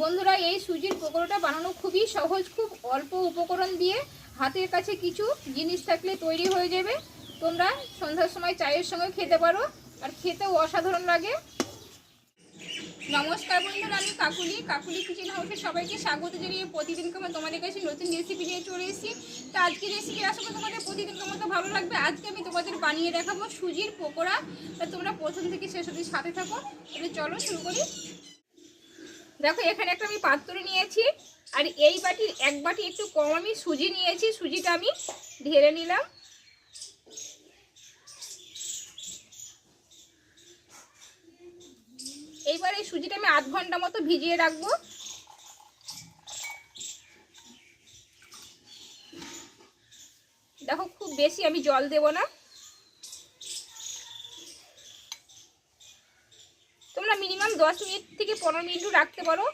বন্ধুরা, এই সুজির পকোড়াটা বানানো খুবই সহজ, খুব অল্প উপকরণ দিয়ে হাতের কাছে কিছু জিনিস থাকলে তৈরি হয়ে যাবে। তোমরা সন্ধ্যার সময় চায়ের সঙ্গে খেতে পারো, আর খেতেও অসাধারণ লাগে। নমস্কার বন্ধুরা, আমি কাকুলি। কাকুলি কিচেন হাউসে সবাইকে স্বাগত জানিয়ে প্রতিদিনকে আমি তোমাদের কাছে নতুন রেসিপি নিয়ে চলে এসেছি। তো আজকে রেসিপি আশা করি তোমাদের প্রতিদিনকার মতো ভালো লাগবে। আজকে আমি তোমাদের বানিয়ে দেখাবো সুজির পকোড়া। তা তোমরা প্রথম থেকে শেষ অবধি সাথে থাকো। তাহলে চলো শুরু করি। দেখো, এখানে একটা আমি পাত্র নিয়েছি, আর এই বাটির এক বাটি একটু কম আমি সুজি নিয়েছি, সুজিটা আমি ঢেলে নিলাম। এইবার এই সুজিটা আমি আধ ঘণ্টা মতো ভিজিয়ে রাখব। দেখো, খুব বেশি আমি জল দেব না। তোমরা মিনিমাম দশ মিনিট থেকে পনেরো মিনিটও রাখতে পারো।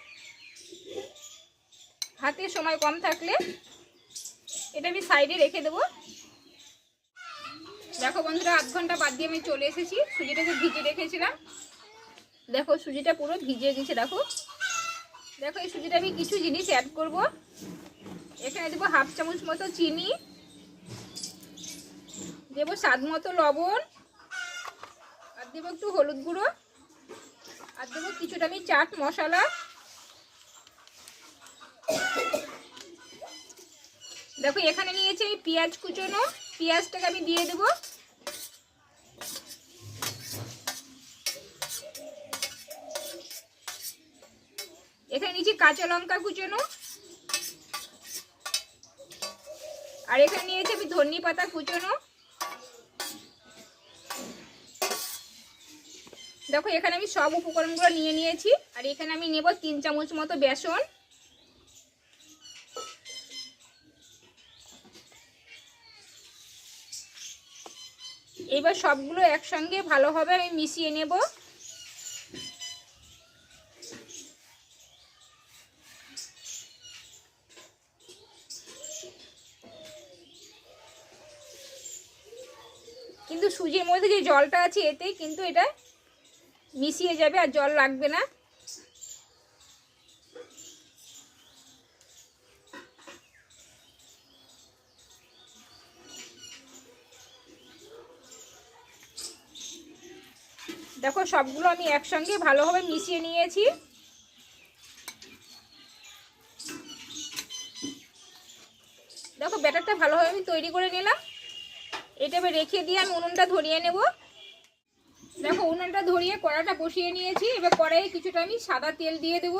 হাতে সময় কম থাকলে। এটা আমি সাইডে রেখে দেবো। দেখো বন্ধুরা, আধ ঘণ্টা বাদ দিয়ে আমি চলে এসেছি। সুজিটাকে ভিজে রেখেছিলাম। দেখো, সুজিটা পুরো ভিজে গেছে, দেখো। দেখো, এই সুজিটা আমি কিছু জিনিস অ্যাড করব। এখানে দেবো হাফ চামচ মতো চিনি। দেবো স্বাদ মতো লবণ। আর দেবো একটু হলুদ গুঁড়ো। আর দেবো কিছুটা আমি চাট মশলা। দেখো এখানে নিয়েছি আমি পেঁয়াজ কুচোনো। পেঁয়াজটাকে আমি দিয়ে দেবো। এখানে নিচে কাঁচা লঙ্কা কুচোনো। আর এখানে নিয়েছি আমি ধনি পাতা কুচোনো। দেখো, এখানে আমি সব উপকরণগুলো নিয়ে নিয়েছি। আর এখানে আমি নেব তিন চামচ মতো বেসন। এবার সবগুলো একসঙ্গে ভালোভাবে আমি মিশিয়ে নেব। কিন্তু সুজির মধ্যে যে জলটা আছে এতেই কিন্তু এটা মিশিয়ে যাবে আর জল লাগবে না। দেখো সবগুলো আমি একসঙ্গে ভালোভাবে মিশিয়ে নিয়েছি। দেখো ব্যাটারটা ভালোভাবে আমি তৈরি করে নিলাম। এটা রেখে দিয়ে আমি উনুনটা ধরিয়ে নেব। দেখো উনুনটা ধরিয়ে কড়াটা বসিয়ে নিয়েছি। এবার কড়াইয়ে কিছুটা আমি সাদা তেল দিয়ে দেব।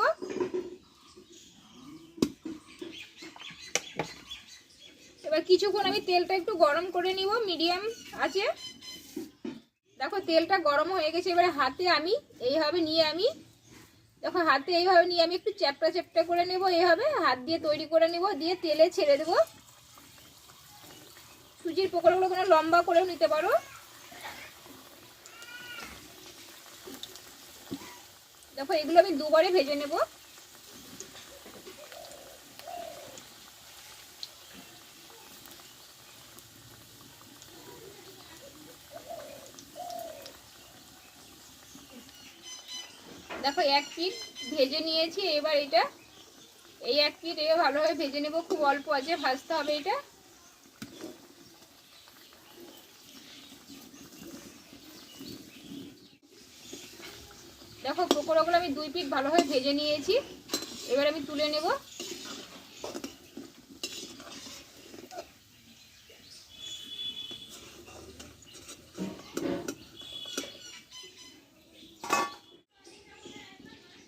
এবার কিছুক্ষণ আমি তেলটা একটু গরম করে নিব, মিডিয়াম আছে। দেখো তেলটা গরম হয়ে গেছে, এবারে হাতে আমি এইভাবে নিয়ে আমি দেখো হাতে এইভাবে নিয়ে আমি একটু চ্যাপটা চ্যাপটা করে নেব, এইভাবে হাত দিয়ে তৈরি করে নেব, দিয়ে তেলে ছেড়ে দেবো। সুজির পকোড়াগুলো কোনো লম্বা করেও নিতে পারো। দেখো, এগুলো আমি দুবারে ভেজে নেব। দেখো, এক পিঠ ভেজে নিয়েছি, এবার এটা, এই এক পিঠ এ ভালোভাবে ভেজে নেব, খুব অল্প আছে, ভাজতে হবে এটা। দেখো পকোড়াগুলো আমি দুই পিঠ ভালোভাবে ভেজে নিয়েছি। এবার আমি তুলে নেব।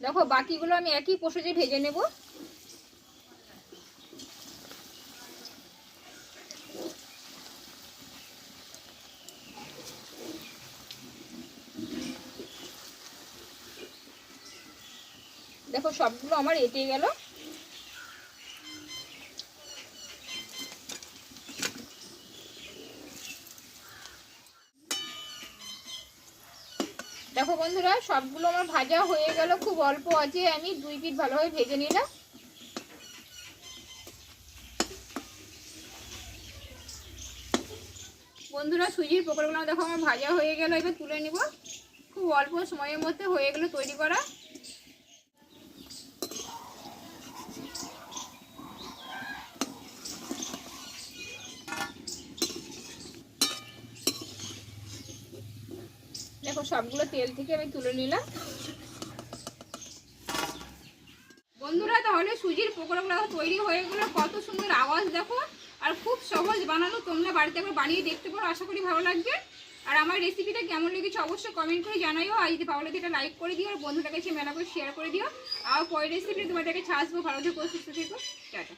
দেখো বাকিগুলো আমি একই পোষে ভেজে নেব। দেখো, সবগুলো আমার এটে গেল। দেখো বন্ধুরা, সবগুলো আমার ভাজা হয়ে গেল। খুব অল্প আছে, আমি দুই পিঠ ভালোভাবে ভেজে নিলাম। বন্ধুরা, সুজির পকোড়াগুলো দেখো, আমার ভাজা হয়ে গেল। এবার তুলে নিব। খুব অল্প সময়ের মধ্যে হয়ে গেল তৈরি করা। সবগুলো তেল থেকে আমি তুলে নিলাম। বন্ধুরা, তাহলে সুজির পকোড়াগুলো তৈরি হয়ে গেলো। কত সুন্দর আওয়াজ, দেখো। আর খুব সহজ বানানো। তোমরা বাড়িতে একবার বানিয়ে দেখতে পারো। আশা করি ভালো লাগবে। আর আমার রেসিপিটা কেমন লেগেছে অবশ্যই কমেন্ট করে জানাইও। আর যদি ভালো লাগে, এটা লাইক করে দিও। আর বন্ধুটার কাছে মেলা করে শেয়ার করে দিও। আর পরের রেসিপি তোমাদেরকে ছাড়বো ভালো থেকো, সুস্থ থেকো। টাটা।